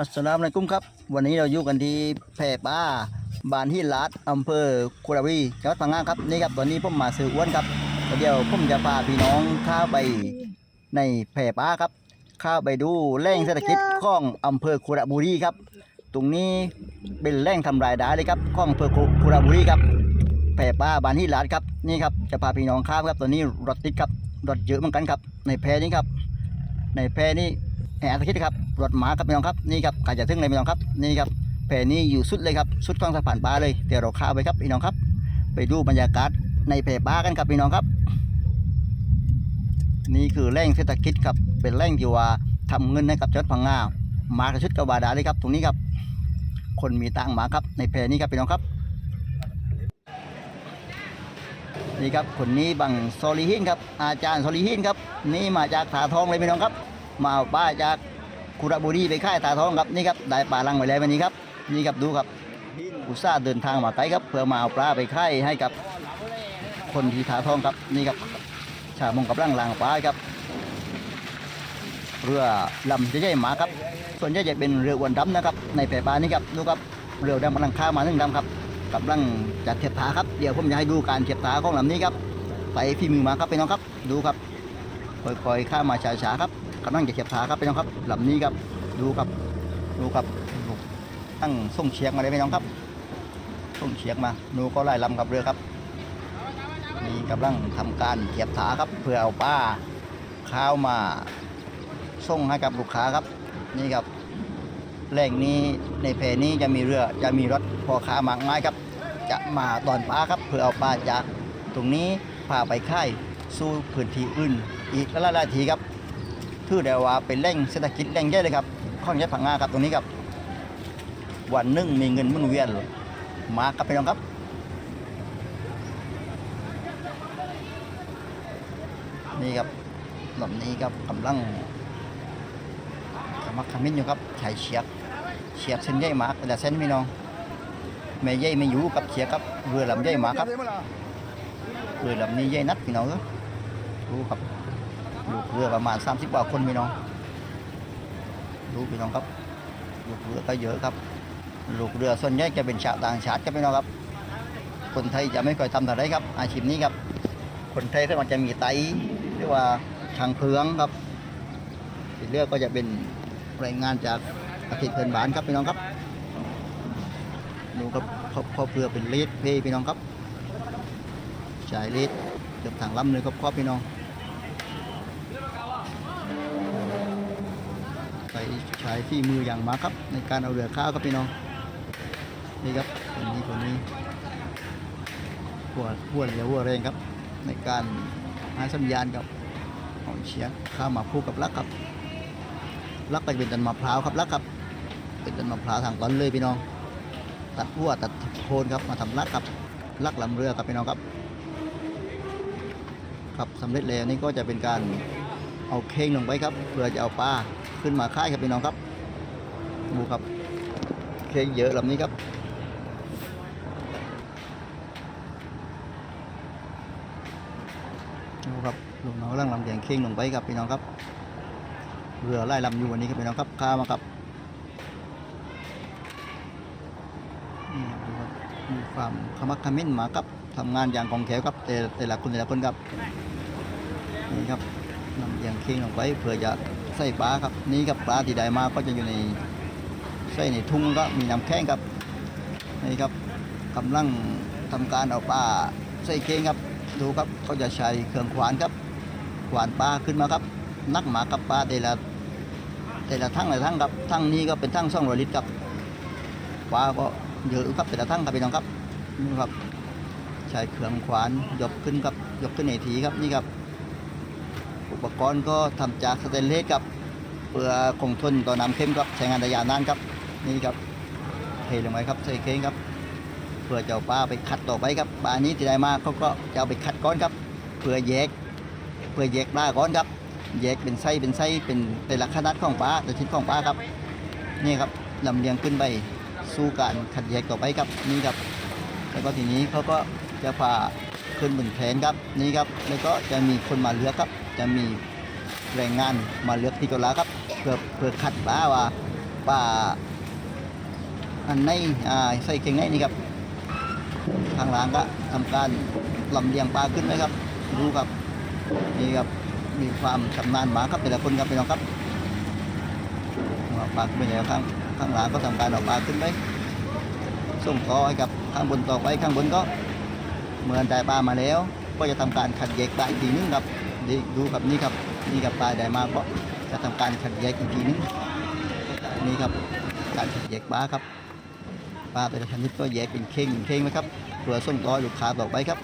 อัสลามุอะลัยกุมครับ วันนี้เราอยู่กันที่แพร่ป้าบ้านที่ลาดอำเภอคุระบุรีจังหวัดพังงาครับนี่ครับตอนนี้ผมมาซื้ออ้วนครับเดี๋ยวผมจะพาพี่น้องข้าไปในแพร่ป้าครับข้าไปดูแหล่งเศรษฐกิจของอำเภอคุระบุรีครับ ตรงนี้เป็นแหล่งทำรายได้เลยครับของอำเภอคุระบุรีครับแพร่ป้าบ้านที่ลาดครับนี่ครับจะพาพี่น้องข้ามครับตอนนี้รถติดครับรถเยอะเหมือนกันครับ ในแพร่นี้ครับ ในแพร่นี้ แห่อาทิตย์ครับรถม้าครับพี่น้องครับนี่ครับใครจะถึงเลยพี่น้องครับนี่ครับแพร่นี้อยู่สุดเลยครับสุดของสะพานปลาเลยเดี๋ยวเราข้าไปครับพี่น้องครับ ไปดูบรรยากาศในแพร่ปลากันครับพี่น้องครับ นี่คือแหล่งเศรษฐกิจครับเป็นแหล่งที่ว่าทำเงินให้กับจังหวัดพังงาหมากระชุดกบาดาเลยครับ ตรงนี้ครับ คนมีตังหมาครับในแพร่นี้ครับพี่น้องครับนี่ครับคนนี้บังโซลีฮินครับอาจารย์โซลีฮินครับนี่มาจากถาทองเลยพี่น้องครับ มาเอาปลาจากคุระบุรีไปค่ายตาทองครับนี่ครับได้ปลาลังไว้แล้ววันนี้ครับนี่ครับดูครับอุตส่าห์เดินทางมาไกลครับเพื่อมาเอาปลาไปค่ายให้กับคนที่ตาทองครับนี่ครับชาวมงกับร่างลางปลาครับเรือลำจะใหญ่หมาครับ ส่วนใหญ่จะเป็นเรืออวนดำนะครับ ในแพร่ปลานี่ครับดูครับเรือดำกำลังข้ามมาหนึ่งดำครับกำลังจะเทียบถาครับเดี๋ยวผมจะให้ดูการเทียบถาของลำนี้ครับไปฝีมือมาครับพี่น้องครับดูครับค่อยๆข้ามมาช้าๆครับ กำลังจะเทียบขาครับพี่น้องครับลำนี้ครับดูครับดูครับตั้งส่งเชียงมาเลยพี่น้องครับส่งเชียงมาดูก็ไล่ลำกับเรือครับนี่กำลังทำการเทียบขาครับเพื่อเอาป้าข้าวมาส่งให้กับลูกค้าครับนี่ครับแหล่งนี้ในเพนี้จะมีเรือจะมีรถพอค้ามากมายครับ จะมาตอนป้าครับ เพื่อเอาปลาจากตรงนี้พาไปค่ายสู่พื้นที่อื่น อีกลายๆทีครับ ถือได้ว่าเป็นแหล่งเศรษฐกิจแหล่งใหญ่เลยครับข้องยัดผังงาครับตรงนี้ครับวันหนึ่งมีเงินมุนเวียนมาครับพี่น้องครับนี่ครับลำนี้ครับกำลังกำลังขมิ้นอยู่ครับใช้เชียบเชียบเส้นใหญ่มากแต่เส้นพี่น้องแม่ใหญ่ไม่อยู่กับเชียบครับเรือลำใหญ่มากครับเรือลำนี้ใหญ่นัดพี่น้องเอ้ยดูครับ ลูกเรือประมาณ 30กว่าคนพี่น้องดูพี่น้องครับ ลูกเรือก็เยอะครับ ลูกเรือส่วนใหญ่จะเป็นชาวต่างชาติครับพี่น้องครับ คนไทยจะไม่ค่อยทำอะไรครับ อาชีพนี้ครับ คนไทยก็มันจะมีไตเรียกว่าทางเพลืองครับที่เรือก็จะเป็นแรงงานจากประเทศเพื่อนบ้านครับพี่น้องครับดูครับพอพอเรือเป็นเลดเพพี่น้องครับใช้เลดเกือบทางลำเลยครับครอบพี่น้อง ใช้ที่มืออย่างมากครับ ในการเอาเรือข้าวครับพี่น้องนี่ครับคนนี้คนนี้หัวหัวเรือหัวแรงครับ ในการหาสัญญาณกับของเชียงข้าวมาพูกับลักครับลักก็จะเป็นต้นมะพร้าวครับลักครับ เป็นต้นมะพร้าวทางตอนเลยพี่น้อง ตัดหัวตัดโคนครับมาทำลักครับลักลำเรือครับพี่น้องครับครับสำเร็จแล้วนี่ก็จะเป็นการเอาเข่งลงไปครับเพื่อจะเอาปลา ขึ้นมาค่ายครับพี่น้องครับดูครับเข่งเยอะลำนี้ครับดูครับลุงน้องกำลังลำเลียงเข่งลงไปครับพี่น้องครับเรือไล่ลำอยู่วันนี้ครับพี่น้องครับข้ามาครับนี่ดูครับมีความขมักขม้นมาครับทำงานอย่างของแขวครับแต่แต่ละคนแต่ละคนครับนี่ครับนำเลียงเคียงลงไปเพื่อจะ ใส่ปลาครับ นี่ครับปลาที่ได้มาก็จะอยู่ในใส่ในทุ่งก็มีน้ำแข็งครับนี่ครับกำลังทำการเอาปลาใส่เคียงครับ ดูครับก็จะใช้เครื่องขวานครับ ขวานปลาขึ้นมาครับ นักหมากับปลาแต่ละแต่ละทั้งแต่ละทั้งครับทั้งนี้ก็เป็นทั้งสองร้อยลิตรครับปลาก็เยอะครับแต่ละทั้งครับพี่น้องครับนี่ครับใช้เครื่องขวานยกขึ้นครับยกขึ้นในทีครับนี่ครับ อุปกรณ์ก็ทำจากสเตนเลสครับเพื่อคงทนต่อน้ำเค็มครับใช้งานได้ยาวนานครับนี่ครับเทลงไปครับใส่เค้งครับเพื่อจะเอาปลาไปคัดต่อไปครับปลานี้ที่ได้มาเขาก็จะเอาไปคัดก้อนครับ เพื่อแยกเพื่อแยกปลาก้อนครับ แยกเป็นไส้เป็นไส้เป็นแต่ละขนาดของปลาแต่ชิ้นของปลาครับนี่ครับลำเลียงขึ้นไปสู้การคัดแยกต่อไปครับนี่ครับ แล้วก็ทีนี้เขาก็จะพาขึ้นบนแผนครับนี่ครับ แล้วก็จะมีคนมาเลือกครับ จะมีแรงงานมาเลือกที่กลาครับเพื่อเพื่อคัดปลาว่าปลาอันในอ่าใส่เข่งในนี่ครับทางหลังก็ทำการลำเลียงปลาขึ้นไหมครับดูครับนี่ครับมีความชำนาญหมาครับแต่ละคนครับพี่น้องครับปลาขึ้นไปแล้วข้างข้างหลังก็ทำการเอาปลาขึ้นไปส่งต่อให้กับข้างบนต่อไปข้างบนก็ เมื่อได้ปลามาแล้ว ก็จะทำการขัดแยกปลาอีกทีนึงครับ ดูครับนี่ครับนี่ครับปลาได้มาก็จะทำการขัดแยกอีกทีนึงนี่ครับการขัดแยกปลาครับปลาแต่ละชนิดก็แยกเป็นเข่งเข่งนะครับเพื่อส่งต่อลูกค้าต่อไปครับ